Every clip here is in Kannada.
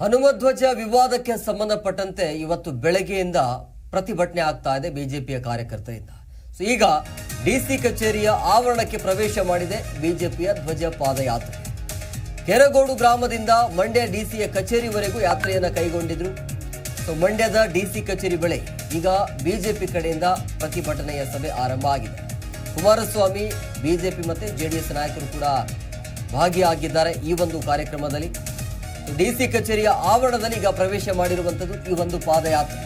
ಹನುಮಧ್ವಜ ವಿವಾದಕ್ಕೆ ಸಂಬಂಧಪಟ್ಟಂತೆ ಇವತ್ತು ಬೆಳಗ್ಗೆಯಿಂದ ಪ್ರತಿಭಟನೆ ಆಗ್ತಾ ಇದೆ ಬಿಜೆಪಿಯ ಕಾರ್ಯಕರ್ತರಿಂದ ಸೊ ಈಗ ಡಿಸಿ ಕಚೇರಿಯ ಆವರಣಕ್ಕೆ ಪ್ರವೇಶ ಮಾಡಿದೆ ಬಿಜೆಪಿಯ ಧ್ವಜ ಪಾದಯಾತ್ರೆ. ಕೆರಗೋಡು ಗ್ರಾಮದಿಂದ ಮಂಡ್ಯ ಡಿಸಿಯ ಕಚೇರಿವರೆಗೂ ಯಾತ್ರೆಯನ್ನು ಕೈಗೊಂಡಿದ್ರು. ಸೊ ಮಂಡ್ಯದ ಡಿಸಿ ಕಚೇರಿ ಬಳಿ ಈಗ ಬಿಜೆಪಿ ಕಡೆಯಿಂದ ಪ್ರತಿಭಟನೆಯ ಸಭೆ ಆರಂಭ ಆಗಿದೆ. ಕುಮಾರಸ್ವಾಮಿ, ಬಿಜೆಪಿ ಮತ್ತು ಜೆಡಿಎಸ್ ನಾಯಕರು ಕೂಡ ಭಾಗಿಯಾಗಿದ್ದಾರೆ ಈ ಒಂದು ಕಾರ್ಯಕ್ರಮದಲ್ಲಿ. ಡಿಸಿ ಕಚೇರಿಯ ಆವರಣದಲ್ಲಿ ಈಗ ಪ್ರವೇಶ ಮಾಡಿರುವಂಥದ್ದು ಈ ಒಂದು ಪಾದಯಾತ್ರೆ.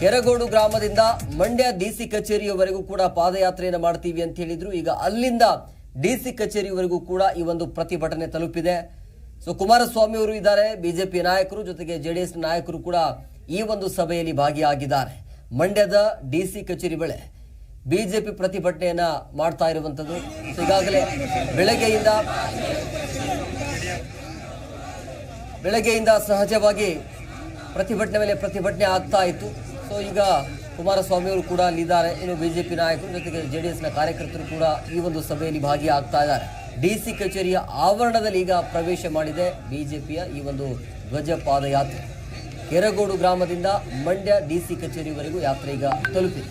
ಕೆರಗೋಡು ಗ್ರಾಮದಿಂದ ಮಂಡ್ಯ ಡಿಸಿ ಕಚೇರಿಯವರೆಗೂ ಕೂಡ ಪಾದಯಾತ್ರೆಯನ್ನು ಮಾಡ್ತೀವಿ ಅಂತ ಹೇಳಿದ್ರು. ಈಗ ಅಲ್ಲಿಂದ ಡಿಸಿ ಕಚೇರಿವರೆಗೂ ಕೂಡ ಈ ಒಂದು ಪ್ರತಿಭಟನೆ ತಲುಪಿದೆ. ಸೊ, ಕುಮಾರಸ್ವಾಮಿ ಅವರು ಇದ್ದಾರೆ, ಬಿಜೆಪಿ ನಾಯಕರು ಜೊತೆಗೆ ಜೆಡಿಎಸ್ ನಾಯಕರು ಕೂಡ ಈ ಒಂದು ಸಭೆಯಲ್ಲಿ ಭಾಗಿಯಾಗಿದ್ದಾರೆ. ಮಂಡ್ಯದ ಡಿಸಿ ಕಚೇರಿ ಬೆಳೆ ಬಿಜೆಪಿ ಪ್ರತಿಭಟನೆಯನ್ನ ಮಾಡ್ತಾ ಇರುವಂಥದ್ದು. ಈಗಾಗಲೇ ಬೆಳಗ್ಗೆಯಿಂದ ಬೆಳಗ್ಗೆಯಿಂದ ಸಹಜವಾಗಿ ಪ್ರತಿಭಟನೆ ಮೇಲೆ ಪ್ರತಿಭಟನೆ ಆಗ್ತಾ ಇತ್ತು. ಸೊ ಈಗ ಕುಮಾರಸ್ವಾಮಿ ಅವರು ಕೂಡ ಅಲ್ಲಿದ್ದಾರೆ. ಇನ್ನು ಬಿ ಜೆ ಪಿ ನಾಯಕರು ಜೊತೆಗೆ ಜೆ ಡಿ ಎಸ್ನ ಕಾರ್ಯಕರ್ತರು ಕೂಡ ಈ ಒಂದು ಸಭೆಯಲ್ಲಿ ಭಾಗಿಯಾಗ್ತಾ ಇದ್ದಾರೆ. ಡಿ ಸಿ ಕಚೇರಿಯ ಆವರಣದಲ್ಲಿ ಈಗ ಪ್ರವೇಶ ಮಾಡಿದೆ ಬಿ ಜೆ ಪಿಯ ಈ ಒಂದು ಧ್ವಜ ಪಾದಯಾತ್ರೆ. ಕೆರಗೋಡು ಗ್ರಾಮದಿಂದ ಮಂಡ್ಯ ಡಿ ಸಿ ಕಚೇರಿವರೆಗೂ ಯಾತ್ರೆ ಈಗ ತಲುಪಿದೆ.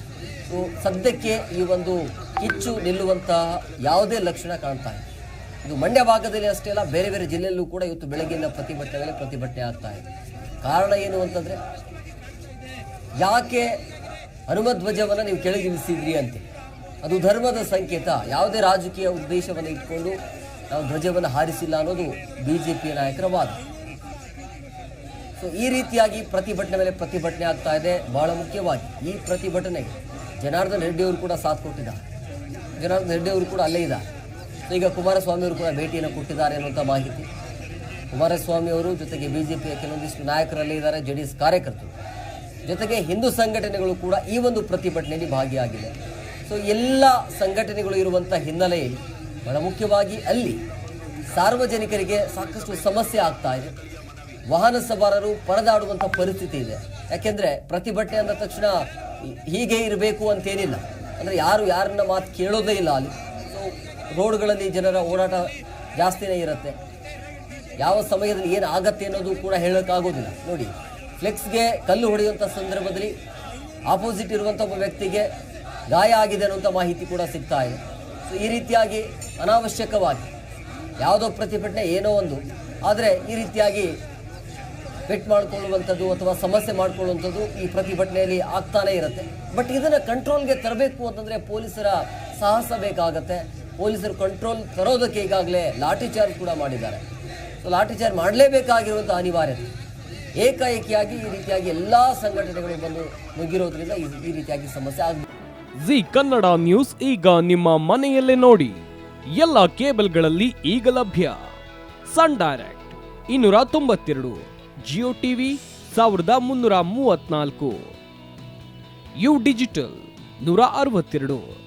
ಸೊ ಸದ್ಯಕ್ಕೆ ಈ ಒಂದು ಕಿಚ್ಚು ನಿಲ್ಲುವಂತಹ ಯಾವುದೇ ಲಕ್ಷಣ ಕಾಣ್ತಾ ಇದೆ ಇದು ಮಂಡ್ಯ ಭಾಗದಲ್ಲಿ ಅಷ್ಟೇ ಅಲ್ಲ, ಬೇರೆ ಬೇರೆ ಜಿಲ್ಲೆಯಲ್ಲೂ ಕೂಡ ಇವತ್ತು ಬೆಳಗ್ಗೆಯಿಂದ ಪ್ರತಿಭಟನೆ ಮೇಲೆ ಪ್ರತಿಭಟನೆ ಆಗ್ತಾ ಇದೆ. ಕಾರಣ ಏನು ಅಂತಂದ್ರೆ, ಯಾಕೆ ಹನುಮಧ್ವಜವನ್ನು ನೀವು ಕೆಳಗಿಳಿಸಿದ್ರಿ ಅಂತ? ಅದು ಧರ್ಮದ ಸಂಕೇತ, ಯಾವುದೇ ರಾಜಕೀಯ ಉದ್ದೇಶವನ್ನು ಇಟ್ಕೊಂಡು ನಾವು ಧ್ವಜವನ್ನು ಹಾರಿಸಿಲ್ಲ ಅನ್ನೋದು ಬಿ ಜೆ ಪಿ ನಾಯಕರ ವಾದ. ಸೊ ಈ ರೀತಿಯಾಗಿ ಪ್ರತಿಭಟನೆ ಮೇಲೆ ಪ್ರತಿಭಟನೆ ಆಗ್ತಾ ಇದೆ, ಬಹಳ ಮುಖ್ಯವಾಗಿ ಈ ಪ್ರತಿಭಟನೆಗೆ ಜನಾರ್ದನ್ ರೆಡ್ಡಿ ಅವರು ಕೂಡ ಸಾಥ್ ಕೊಟ್ಟಿದ್ದಾರೆ. ಜನಾರ್ದನ್ ರೆಡ್ಡಿ ಅವರು ಕೂಡ ಅಲ್ಲೇ ಇದ್ದಾರೆ. ಈಗ ಕುಮಾರಸ್ವಾಮಿ ಅವರು ಕೂಡ ಭೇಟಿಯನ್ನು ಕೊಟ್ಟಿದ್ದಾರೆ ಅನ್ನುವಂಥ ಮಾಹಿತಿ. ಕುಮಾರಸ್ವಾಮಿ ಅವರು ಜೊತೆಗೆ ಪಿಯ ಕೆಲವೊಂದಿಷ್ಟು ನಾಯಕರಲ್ಲಿ ಇದ್ದಾರೆ ಜೆ ಡಿ ಎಸ್ ಕಾರ್ಯಕರ್ತರು. ಜೊತೆಗೆ ಹಿಂದೂ ಸಂಘಟನೆಗಳು ಕೂಡ ಈ ಒಂದು ಪ್ರತಿಭಟನೆಯಲ್ಲಿ ಭಾಗಿಯಾಗಿದೆ ಸೊ ಎಲ್ಲ ಸಂಘಟನೆಗಳು ಇರುವಂಥ ಹಿನ್ನೆಲೆಯಲ್ಲಿ, ಬಹಳ ಮುಖ್ಯವಾಗಿ ಅಲ್ಲಿ ಸಾರ್ವಜನಿಕರಿಗೆ ಸಾಕಷ್ಟು ಸಮಸ್ಯೆ ಆಗ್ತಾ ಇದೆ. ವಾಹನ ಸವಾರರು ಪರದಾಡುವಂಥ ಪರಿಸ್ಥಿತಿ ಇದೆ. ಯಾಕೆಂದರೆ ಪ್ರತಿಭಟನೆ ಅಂದ ತಕ್ಷಣ ಹೀಗೆ ಇರಬೇಕು ಅಂತೇನಿಲ್ಲ. ಅಂದರೆ ಯಾರು ಯಾರನ್ನ ಮಾತು ಕೇಳೋದೇ ಇಲ್ಲ ಅಲ್ಲಿ. ರೋಡ್ಗಳಲ್ಲಿ ಜನರ ಓಡಾಟ ಜಾಸ್ತಿನೇ ಇರುತ್ತೆ. ಯಾವ ಸಮಯದಲ್ಲಿ ಏನು ಆಗತ್ತೆ ಅನ್ನೋದು ಕೂಡ ಹೇಳೋಕ್ಕಾಗೋದಿಲ್ಲ. ನೋಡಿ, ಫ್ಲೆಕ್ಸ್ಗೆ ಕಲ್ಲು ಹೊಡೆಯುವಂಥ ಸಂದರ್ಭದಲ್ಲಿ ಆಪೋಸಿಟ್ ಇರುವಂಥ ಒಬ್ಬ ವ್ಯಕ್ತಿಗೆ ಗಾಯ ಆಗಿದೆ ಅನ್ನುವಂಥ ಮಾಹಿತಿ ಕೂಡ ಸಿಗ್ತಾ ಇದೆ. ಸೊ ಈ ರೀತಿಯಾಗಿ ಅನಾವಶ್ಯಕವಾಗಿ ಯಾವುದೋ ಪ್ರತಿಭಟನೆ ಏನೋ ಒಂದು, ಆದರೆ ಈ ರೀತಿಯಾಗಿ ಪೆಟ್ ಮಾಡ್ಕೊಳ್ಳುವಂಥದ್ದು ಅಥವಾ ಸಮಸ್ಯೆ ಮಾಡ್ಕೊಳ್ಳುವಂಥದ್ದು ಈ ಪ್ರತಿಭಟನೆಯಲ್ಲಿ ಆಗ್ತಾನೇ ಇರುತ್ತೆ. ಬಟ್ ಇದನ್ನು ಕಂಟ್ರೋಲ್ಗೆ ತರಬೇಕು ಅಂತಂದರೆ ಪೊಲೀಸರ ಸಾಹಸ ಬೇಕಾಗತ್ತೆ. ಪೊಲೀಸರು ಕಂಟ್ರೋಲ್ ತರೋದಕ್ಕೆ ಈಗಾಗಲೇ ಲಾಠಿ ಚಾರ್ಜ್ ಕೂಡ ಮಾಡಿದ್ದಾರೆ. ಸೊ ಲಾಠಿ ಚಾರ್ಜ್ ಮಾಡಲೇಬೇಕಾಗಿರುವಂಥ ಅನಿವಾರ್ಯತೆ. ಏಕಾಏಕಿಯಾಗಿ ಈ ರೀತಿಯಾಗಿ ಎಲ್ಲ ಸಂಘಟನೆಗಳು ಬಂದು ನುಗ್ಗಿರೋದ್ರಿಂದ ಈ- ರೀತಿಯಾಗಿ ಸಮಸ್ಯೆ ಆಗಿದೆ ಜಿ ಕನ್ನಡ ನ್ಯೂಸ್ ಈಗ ನಿಮ್ಮ ಮನೆಯಲ್ಲೇ ನೋಡಿ. ಎಲ್ಲ ಕೇಬಲ್ಗಳಲ್ಲಿ ಈಗ ಲಭ್ಯ. ಸನ್ ಡೈರೆಕ್ಟ್ ಇನ್ನೂರ ತೊಂಬತ್ತೆರಡು, ಜಿಯೋ ಟಿವಿ ಸಾವಿರದ ಮುನ್ನೂರ ಮೂವತ್ನಾಲ್ಕು ಯು ಡಿಜಿಟಲ್ ನೂರ ಅರವತ್ತೆರಡು.